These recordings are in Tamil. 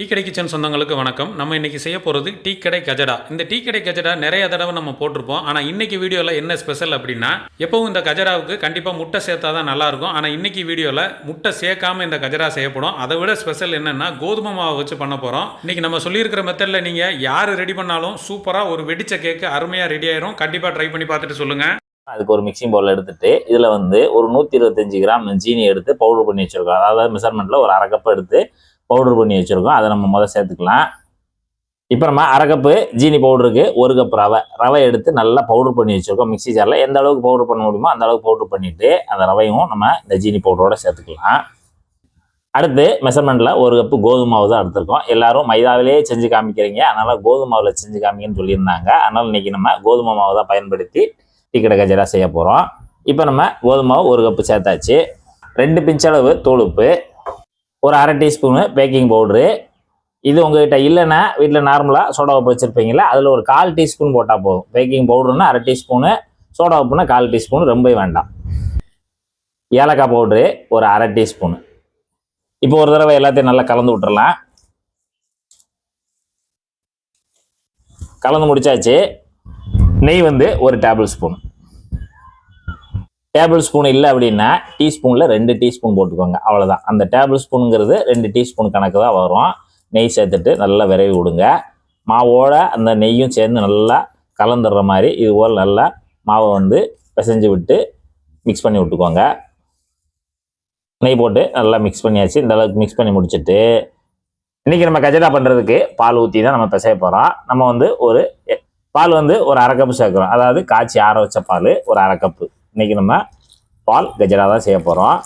டீ கடை கிச்சன் சொந்தங்களுக்கு வணக்கம். நம்ம இன்னைக்கு செய்ய போகிறது டீ கடை கஜடா. இந்த டீ கடை கஜடா நிறைய தடவை நம்ம போட்டிருப்போம். ஆனால் இன்னைக்கு வீடியோவில் என்ன ஸ்பெஷல் அப்படின்னா எப்பவும் இந்த கஜடாவுக்கு கண்டிப்பாக முட்டை சேர்த்தா தான் நல்லாயிருக்கும் ஆனால் இன்னைக்கு வீடியோவில் முட்டை சேர்க்காம இந்த கஜடா செய்யப்படும். அதை விட ஸ்பெஷல் என்னென்னா கோதுமை மாவை வச்சு பண்ண போகிறோம் இன்னைக்கு நம்ம சொல்லியிருக்கிற மெத்தடில் நீங்கள் யார் ரெடி பண்ணாலும் சூப்பராக ஒரு வெடிச்ச கேக்கு அருமையாக ரெடி ஆயிரும். கண்டிப்பாக ட்ரை பண்ணி பார்த்துட்டு சொல்லுங்கள் அதுக்கு ஒரு மிக்சிங் பவுல் எடுத்துட்டு இதில் வந்து ஒரு நூற்றி இருபத்தஞ்சி கிராம் ஜீனி எடுத்து பவுடர் பண்ணி வச்சுருக்கோம். அதாவது மெஷர்மெண்ட்டில் ஒரு அரை கப் எடுத்து பவுடர் பண்ணி வச்சுருக்கோம். அதை நம்ம முதல் சேர்த்துக்கலாம். இப்போ நம்ம அரை கப்பு ஜீனி பவுடருக்கு ஒரு கப் ரவை. ரவை எடுத்து நல்லா பவுடர் பண்ணி வச்சுருக்கோம் மிக்ஸி ஜாரில் எந்த அளவுக்கு பவுடர் பண்ண முடியுமோ அந்த அளவுக்கு பவுடர் பண்ணிவிட்டு அந்த ரவையும் நம்ம இந்த ஜீனி பவுடரோட சேர்த்துக்கலாம். அடுத்து மெஷர்மெண்ட்டில் ஒரு கப்பு கோதுமை மாவு தான் எடுத்துருக்கோம். எல்லாரும் மைதாவிலேயே செஞ்சு காமிக்கிறீங்க. அதனால் கோதுமை மாவில் செஞ்சு காமிங்கன்னு சொல்லியிருந்தாங்க. அதனால் இன்றைக்கி நம்ம கோதுமை மாவு தான் பயன்படுத்தி டீ கஜரா செய்ய போகிறோம் இப்போ நம்ம கோதுமை மாவு ஒரு கப்பு சேர்த்தாச்சு. ரெண்டு பிஞ்சளவு தூளுப்பு ஒரு அரை டீஸ்பூனு பேக்கிங் பவுட்ரு. இது உங்ககிட்ட இல்லைன்னா வீட்டில் நார்மலாக சோடா உப்பு வச்சுருப்பீங்களா அதில் ஒரு கால் டீஸ்பூன் போட்டால் போதும். பேக்கிங் பவுடருன்னா அரை டீஸ்பூனு சோடா உப்புனா கால் டீஸ்பூன் ரொம்ப வேண்டாம். ஏலக்காய் பவுட்ரு ஒரு அரை டீஸ்பூனு. இப்போ ஒரு தடவை எல்லாத்தையும் நல்லா கலந்து விட்டுறலாம். கலந்து முடிச்சாச்சு. நெய் வந்து ஒரு டேபிள் ஸ்பூன். டேபிள் ஸ்பூன் இல்லை அப்படின்னா டீஸ்பூனில் ரெண்டு டீஸ்பூன் போட்டுக்கோங்க. அவ்வளோதான் அந்த டேபிள் ஸ்பூனுங்கிறது ரெண்டு டீஸ்பூன் கணக்கு தான் வரும். நெய் சேர்த்துட்டு நல்லா விரவி விடுங்க. மாவோட அந்த நெய்யும் சேர்ந்து நல்லா கலந்துடுற மாதிரி இது போல் நல்லா மாவை வந்து பிசைஞ்சு விட்டு மிக்ஸ் பண்ணி விட்டுக்கோங்க. நெய் போட்டு நல்லா மிக்ஸ் பண்ணியாச்சு. இந்த அளவுக்கு மிக்ஸ் பண்ணி முடிச்சுட்டு இன்றைக்கி நம்ம கஜடா பண்ணுறதுக்கு பால் ஊற்றி தான் நம்ம பிசைய போகிறோம் நம்ம வந்து ஒரு பால் வந்து ஒரு அரை கப்பு சேர்க்குறோம். அதாவது காய்ச்சி ஆற வச்ச பால் ஒரு அரை கப்பு இன்றைக்கி நம்ம பால் கஜரா தான் செய்ய போகிறோம்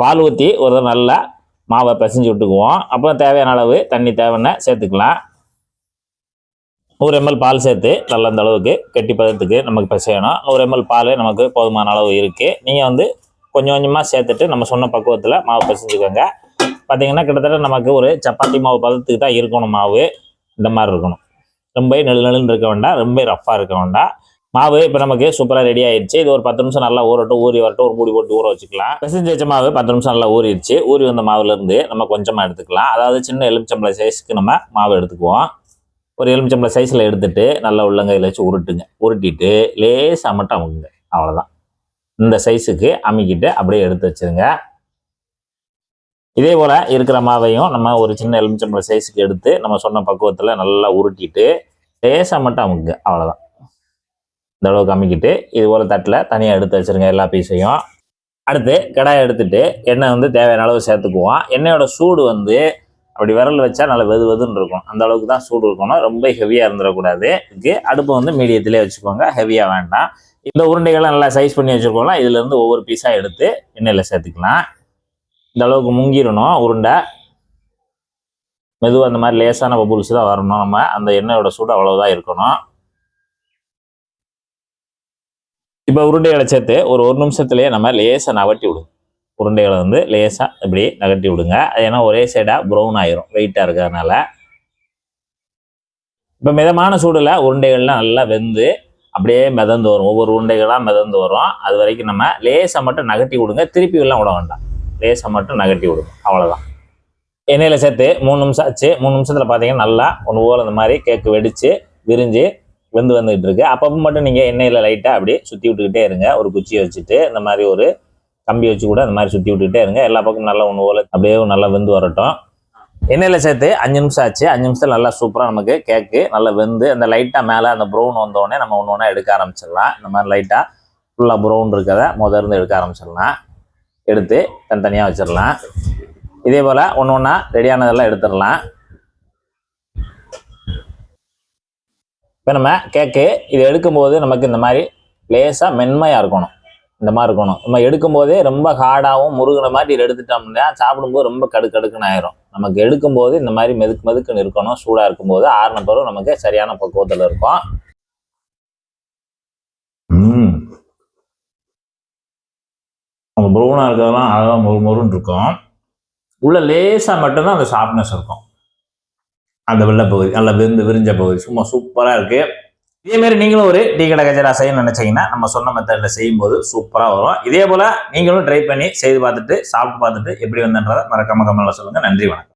பால் ஊற்றி ஒரு நல்லா மாவை பிசைஞ்சு விட்டுக்குவோம். அப்புறம் தேவையான அளவு தண்ணி தேவைன்னு சேர்த்துக்கலாம். நூறு எம்எல் பால் சேர்த்து நல்ல அந்த அளவுக்கு கெட்டி பதத்துக்கு நமக்கு பிசையணும். நூறு எம்எல் பால் நமக்கு போதுமான அளவு இருக்குது நீங்கள் வந்து கொஞ்சம் கொஞ்சமாக சேர்த்துட்டு நம்ம சொன்ன பக்குவத்தில் மாவு பிசைஞ்சுக்கோங்க. பார்த்திங்கன்னா கிட்டத்தட்ட நமக்கு ஒரு சப்பாத்தி மாவு பதத்துக்கு தான் இருக்கணும் மாவு. இந்த மாதிரி இருக்கணும். ரொம்ப நெழு நெழுன்னு இருக்க வேண்டாம். ரொம்ப ரஃப்பாக இருக்க வேண்டாம். மாவு இப்போ நமக்கு சூப்பராக ரெடி ஆயிடுச்சு இது ஒரு பத்து நிமிஷம் நல்லா ஊறட்டும். ஊறி வரட்டும். ஒரு மூடி போட்டு ஊற வச்சுக்கலாம். பிசைஞ்சு வச்ச மாவு பத்து நிமிஷம் நல்லா ஊறிடுச்சு. ஊறி வந்த மாவுலேருந்து நம்ம கொஞ்சமாக எடுத்துக்கலாம். அதாவது சின்ன எலுமிச்சம்பளை சைஸ்க்கு நம்ம மாவு எடுத்துக்குவோம். ஒரு எலுமிச்சம்பளை சைஸில் எடுத்துட்டு நல்லா உள்ளங்கையில் வச்சு உருட்டுங்க. உருட்டிட்டு லேசாக மட்டும் அமுக்குங்க அவ்வளோதான் இந்த சைஸுக்கு அமுக்கிட்டு அப்படியே எடுத்து வச்சுருங்க. இதே போல் இருக்கிற மாவையும் நம்ம ஒரு சின்ன எலுமிச்சம்பளை சைஸுக்கு எடுத்து நம்ம சொன்ன பக்குவத்தில் நல்லா உருட்டிட்டு லேசாக மட்டும் அமுக்குங்க அவ்வளோதான் இந்த அளவுக்கு அமுக்கிட்டு இது போல் தட்டில் தனியாக எடுத்து வச்சுருங்க எல்லா பீஸையும் அடுத்து கடாயை எடுத்துட்டு எண்ணெய் வந்து தேவையான அளவு சேர்த்துக்குவோம். எண்ணெயோட சூடு வந்து அப்படி விரல் வச்சா நல்லா வெது வெதுன்னு இருக்கும். அந்த அளவுக்கு தான் சூடு இருக்கணும். ரொம்ப ஹெவியாக இருந்துடக்கூடாது. இதுக்கு அடுப்பு வந்து மீடியத்திலே வச்சுக்கோங்க. ஹெவியாக வேண்டாம். இந்த உருண்டைகளை நல்லா சைஸ் பண்ணி வச்சுருக்கோம்ல இதுலேருந்து ஒவ்வொரு பீஸாக எடுத்து எண்ணெயில் சேர்த்துக்கலாம். இந்த அளவுக்கு முங்கிடணும் உருண்டை. மெதுவாக அந்த மாதிரி லேசான பபுல்ஸ் தான் வரணும் நம்ம. அந்த எண்ணெயோட சூடு அவ்வளோதான் இருக்கணும். இப்போ உருண்டைகளை சேர்த்து ஒரு ஒரு நிமிஷத்துலேயே நம்ம லேசாக நகட்டி விடுங்க உருண்டைகளை வந்து லேசாக இப்படி நகட்டி விடுங்க. ஏன்னா ஒரே சைடாக ப்ரௌன் ஆயிரும். வெயிட்டாக இருக்கிறதுனால. இப்போ மிதமான சூடில் உருண்டைகள்லாம் நல்லா வெந்து அப்படியே மிதந்து வரும். ஒவ்வொரு உருண்டைகளாக மிதந்து வரும். அது வரைக்கும் நம்ம லேசாக மட்டும் நகட்டி விடுங்க. திருப்பி எல்லாம் விட வேண்டாம். லேசாக மட்டும் நகட்டி விடுங்க அவ்வளோதான் எண்ணெயில் சேர்த்து மூணு நிமிஷம் ஆச்சு. மூணு நிமிஷத்தில் பார்த்தீங்கன்னா நல்லா ஒன்று போல் இந்த மாதிரி கேக்கு வெடித்து விரிஞ்சு வெந்து வந்துகிட்டு இருக்கு அப்பப்போ மட்டும் நீங்கள் எண்ணெயில் லைட்டாக அப்படியே சுற்றி விட்டுக்கிட்டே இருங்க. ஒரு குச்சியை வச்சுட்டு இந்த மாதிரி ஒரு கம்பி வச்சு கூட இந்த மாதிரி சுற்றி விட்டுக்கிட்டே இருங்க. எல்லா பக்கமும் நல்லா ஒன்று ஓல அப்படியே நல்லா வெந்து வரட்டும். எண்ணெயில் சேர்த்து அஞ்சு நிமிஷம் ஆச்சு. அஞ்சு நிமிஷத்தில் நல்லா சூப்பராக நமக்கு கேக்கு நல்லா வெந்து அந்த லைட்டாக மேலே அந்த ப்ரௌன் வந்தோடனே நம்ம ஒன்று ஒன்றா எடுக்க ஆரம்பிச்சிடலாம். இந்த மாதிரி லைட்டாக ஃபுல்லாக ப்ரௌன் இருக்கிறத முதர்ந்து எடுக்க ஆரம்பிச்சிடலாம். எடுத்து தனித்தனியாக வச்சிடலாம். இதே போல் ஒன்று ஒன்றா ரெடியானதெல்லாம் எடுத்துடலாம். இப்போ நம்ம கேக்கு இது எடுக்கும்போது நமக்கு இந்த மாதிரி லேசாக மென்மையாக இருக்கணும். இந்த மாதிரி இருக்கணும். நம்ம எடுக்கும்போதே ரொம்ப ஹார்டாகவும் முருகின மாதிரி இது எடுத்துட்டோம்னா சாப்பிடும்போது ரொம்ப கடுக்கடுக்குன்னு ஆயிரும். நமக்கு எடுக்கும்போது இந்த மாதிரி மெதுக்கு மெதுக்குன்னு இருக்கணும். சூடாக இருக்கும்போது ஆறின பிறகு நமக்கு சரியான பக்குவத்தில் இருக்கும். அந்த ப்ரௌனாக இருக்கிறதெல்லாம் அழகாக மொறு மொறுன்னு இருக்கும். உள்ள லேசாக மட்டும்தான் அந்த ஷார்ப்னஸ் இருக்கும். அந்த வெள்ளை பகுதி நல்லா விருந்து விரிஞ்ச பகுதி. சும்மா சூப்பராக இருக்குது இதேமாரி நீங்களும் ஒரு டீ கடை கஜரா செய்யணும்னு நினச்சிங்கன்னா நம்ம சொன்ன மெத்தடில் செய்யும்போது சூப்பராக வரும். இதே போல் நீங்களும் ட்ரை பண்ணி செய்து பார்த்துட்டு சாப்பிட்டு பார்த்துட்டு எப்படி வந்தன்றதை மறக்காம கமெண்ட்ல சொல்லுங்கள் நன்றி வணக்கம்.